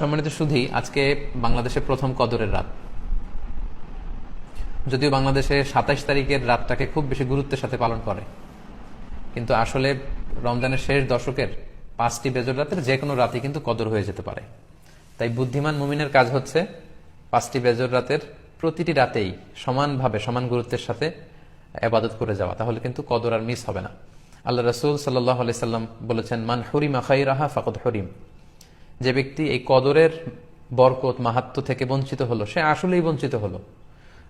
সম্মানিত শুধুই আজকে বাংলাদেশের প্রথম কদরের রাত। যদিও বাংলাদেশে সাতাইশ তারিখের রাতটাকে খুব বেশি গুরুত্বের সাথে পালন করে। কিন্তু আসলে রমজানের শেষ দশকের পাঁচটি বেজর রাতের যে কোনো রাতে কিন্তু কদর হয়ে যেতে পারে। তাই বুদ্ধিমান মুমিনের কাজ হচ্ছে পাঁচটি বেজর রাতের প্রতিটি রাতেই সমানভাবে, সমান গুরুত্বের সাথে আবাদত করে যাওয়া। তাহলে কিন্তু কদর আর মিস হবে না। আল্লাহ রসুল সাল্লাহ সাল্লাম বলেছেন, মান হরিম আখাই রাহা ফাকদ হরিম। যে ব্যক্তি এই কদরের বরকত মাহাত্ম থেকে বঞ্চিত হলো, সে আসলেই বঞ্চিত হলো।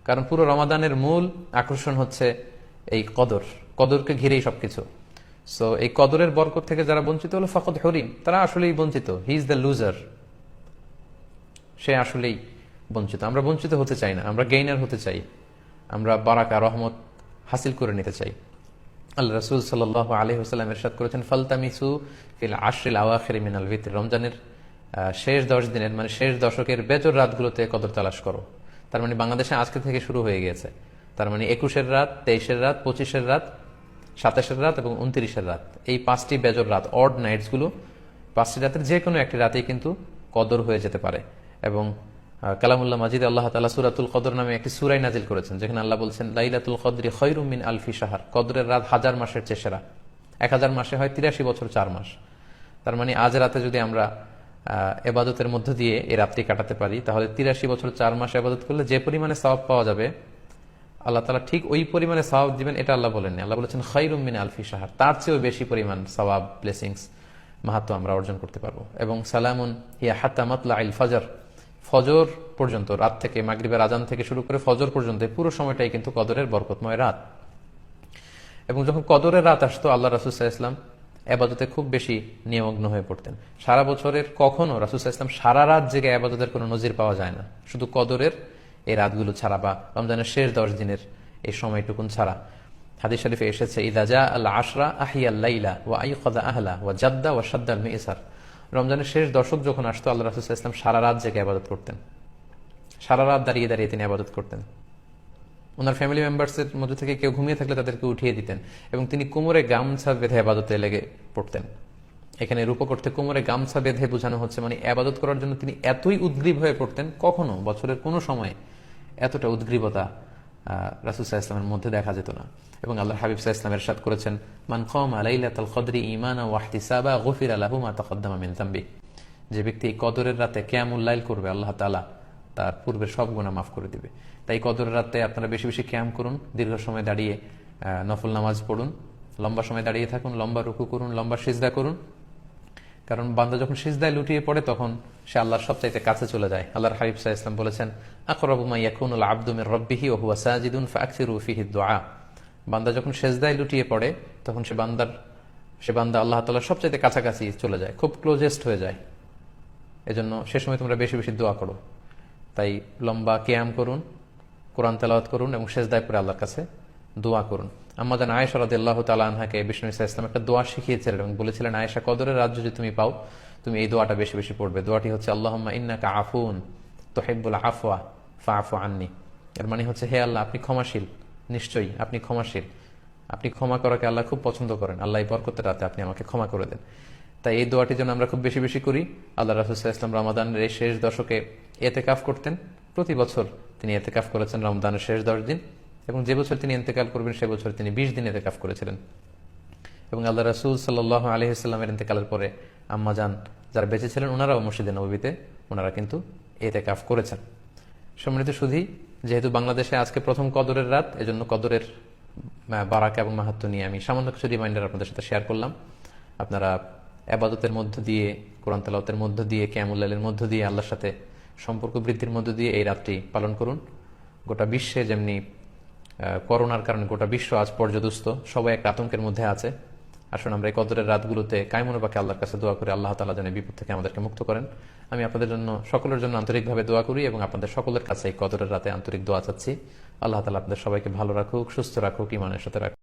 কারণ পুরো রমাদানের মূল আকর্ষণ হচ্ছে এই কদর, কদরকে ঘিরেই সবকিছু। সো এই কদরের বরকত থেকে যারা বঞ্চিত হলো ফকত হরিম, তারা আসলেই বঞ্চিত। হি ইজ দ্য লুজার সে আসলেই বঞ্চিত। আমরা বঞ্চিত হতে চাই না, আমরা গেইনার হতে চাই। আমরা বারাকা, রহমত হাসিল করে নিতে চাই। আল্লাহ রসুল সাল আলহি হাসাল্লাম এরশাদ করেছেন, ফালতামিসু ফিল আশরিল আওয়াখের মিনাল ভিতর। রমজানের শেষ দশ দিনের মানে শেষ দশকের বেজর রাতগুলোতে কদর তালাশ করো। তার মানে বাংলাদেশে আজকে থেকে শুরু হয়ে গিয়েছে। তার মানে একুশের রাত, তেইশের রাত, পঁচিশের রাত, সাতাশের রাত এবং উনত্রিশের রাত। এই পাঁচটি বেজর রাত অড নাইটসগুলো পাঁচটি রাতের যে কোনো একটি রাতেই কিন্তু কদর হয়ে যেতে পারে। এবং কালামুল্লাহ মাজিদ আল্লাহ তালা সুরাতুল কদর নামে একটি সুরাই নাজিল করেছেন, যেখানে আল্লাহ বলছেন, লাইলাতুল কদরি খৈরুমিন আলফি সাহার কদরের রাত হাজার মাসের চেষেরা এক হাজার মাসে হয় তিরাশি বছর চার মাস। তার মানে আজ রাতে যদি আমরা এবাদতের মধ্য দিয়ে এই রাতটি কাটাতে পারি। তাহলে তিরাশি বছর চার মাস এবাদত করলে যে পরিমাণে সওয়াব পাওয়া যাবে, আল্লাহ তালা ঠিক ওই পরিমাণে সওয়াব দিবেন, এটা আল্লাহ বলেননি। আল্লাহ বলেছেন খৈরুমিন আলফি সাহার তার চেয়েও বেশি পরিমাণ সওয়াব ব্লেসিংস মাহাত্ম আমরা অর্জন করতে পারব। এবং সালামুন ইয়া হাত্তা মাতলা আইল ফজর। ফজর পর্যন্ত, রাত থেকে মাগরিবের আজান থেকে শুরু করে ফজর পর্যন্ত পুরো সময়টাই কিন্তু কদরের বরকতময় রাত। এবং যখন কদরের রাত আসতো, আল্লাহ রাসুসাহ ইসলাম আবাদতে খুব বেশি নিয়মগ্ন হয়ে পড়তেন। সারা বছরের কখনো রাসুসাহ ইসলাম সারা রাত জেগে আবাদতের কোনো নজির পাওয়া যায় না। শুধু কদরের এই রাতগুলো ছাড়া বা রমজানের শেষ দশ দিনের এই সময়টুকুন ছাড়া। হাদিস শরীফে এসেছে ইদাজা আল্লাহ আশরা আহি আল্লাইলা ও আই কদা আহলা ও জাদ্দা ও সাদ্দাল মিসার। রমজানের শেষ দশক যখন আসতো, আল্লাহ রাসুসাহ ইসলাম সারা রাত জেগে আবাদত করতেন। সারা রাত দাঁড়িয়ে দাঁড়িয়ে তিনি আবাদত করতেন। ওনার ফ্যামিলি মেম্বার্সের মধ্যে থেকে কেউ ঘুমিয়ে থাকলে তাদেরকে উঠিয়ে দিতেন এবং তিনি কোমরে গামছা বেঁধে আবাদতে লেগে পড়তেন। এখানে রূপক অর্থে কোমরে গামছা বেঁধে বোঝানো হচ্ছে মানে আবাদত করার জন্য তিনি এতই উদ্গ্রীব হয়ে পড়তেন, কখনো বছরের কোনো সময় এতটা উদ্গ্রীবতা রাসুল সাহা ইসলামের মধ্যে দেখা যেত না। এবং আল্লাহ হাবিব সাহা ইসলামের সাদ করেছেন, মান কম আলাইলাতাল কদরি ইমানা ওয়াহতিসাবা গফির আলাহু মা তাকদ্দামা মিন যে ব্যক্তি কদরের রাতে ক্যামুল্লাইল করবে, আল্লাহ তাআলা তার পূর্বের সব গুণা মাফ করে দিবে। তাই কদরের রাতে আপনারা বেশি বেশি ক্যাম করুন, দীর্ঘ সময় দাঁড়িয়ে নফল নামাজ পড়ুন, লম্বা সময় দাঁড়িয়ে থাকুন, লম্বা রুকু করুন, লম্বা সিজদা করুন। কারণ বান্দা যখন সিজদায় লুটিয়ে পড়ে, তখন সে আল্লাহর সবচাইতে কাছে চলে যায়। আল্লাহর হাবিব সাহা ইসলাম বলেছেন আকরাবুমা আব্দুমির রব্বিহি ও দুআ বান্দা যখন সেজদায় লুটিয়ে পড়ে, তখন সে বান্দার, সে বান্দা আল্লাহ তাআলার সবচাইতে কাছাকাছি চলে যায়, খুব ক্লোজেস্ট হয়ে যায়। এজন্য সে সময় তোমরা বেশি বেশি দোয়া করো। তাই লম্বা কেয়াম করুন, কোরআন তেলাওয়াত করুন এবং শেষদায় পরে আল্লাহর কাছে দোয়া করুন। আমাদের আয়েশা রাদ আল্লাহ তালা আনহাকে বিষ্ণু ইসা ইসলাম একটা দোয়া শিখিয়েছিলেন এবং বলেছিলেন, আয়েশা, কদরের রাজ্য যদি তুমি পাও, তুমি এই দোয়াটা বেশি বেশি পড়বে। দোয়াটি হচ্ছে আল্লাহ ইন্নাকা আফুন তোহেবুল আফওয়া ফা আফু আননি। এর মানে হচ্ছে, হে আল্লাহ, আপনি ক্ষমাশীল, নিশ্চয়ই আপনি ক্ষমাশীল। আপনি ক্ষমা করাকে আল্লাহ খুব পছন্দ করেন। আল্লাহ বরকতের রাতে আপনি আমাকে ক্ষমা করে দেন। তাই এই দোয়াটি যেন আমরা খুব বেশি বেশি করি। আল্লাহ রাসুল্লাহ ইসলাম রমাদানের এই শেষ দশকে এতে কাফ করতেন। প্রতি বছর তিনি এতে কাফ করেছেন রমদানের শেষ দশ দিন এবং যে বছর তিনি ইন্তেকাল করবেন, সে বছর তিনি বিশ দিন এতে কাফ করেছিলেন। এবং আল্লাহ রাসুল সাল্লাহ আলহিসাল্লামের ইন্তেকালের পরে আম্মা যান যারা বেঁচে ছিলেন, ওনারাও মসজিদে নবীতে ওনারা কিন্তু এতে কাফ করেছেন। সম্মানিত সুধী, যেহেতু বাংলাদেশে আজকে প্রথম কদরের রাত, এজন্য কদরের বারাকা এবং মাহাত্ম নিয়ে আমি সামান্য কিছু রিমাইন্ডার আপনাদের সাথে শেয়ার করলাম। আপনারা আবাদতের মধ্য দিয়ে, কোরআন তালাওতের মধ্য দিয়ে ক্যামুল্লালের মধ্য দিয়ে আল্লাহর সাথে সম্পর্ক বৃদ্ধির মধ্য দিয়ে এই রাতটি পালন করুন। গোটা বিশ্বে যেমনি করোনার কারণে গোটা বিশ্ব আজ পর্যদুস্ত, সবাই একটা আতঙ্কের মধ্যে আছে। আসুন আমরা এই কদরের রাতগুলোতে কায়মনোবাকে আল্লাহর কাছে দোয়া করে, আল্লাহ তালা যেন বিপদ থেকে আমাদেরকে মুক্ত করেন। আমি আপনাদের জন্য, সকলের জন্য আন্তরিকভাবে দোয়া করি এবং আপনাদের সকলের কাছে এই কদরের রাতে আন্তরিক দোয়া চাচ্ছি। আল্লাহ তালা আপনাদের সবাইকে ভালো রাখুক, সুস্থ রাখুক ইমানের সাথে রাখুক।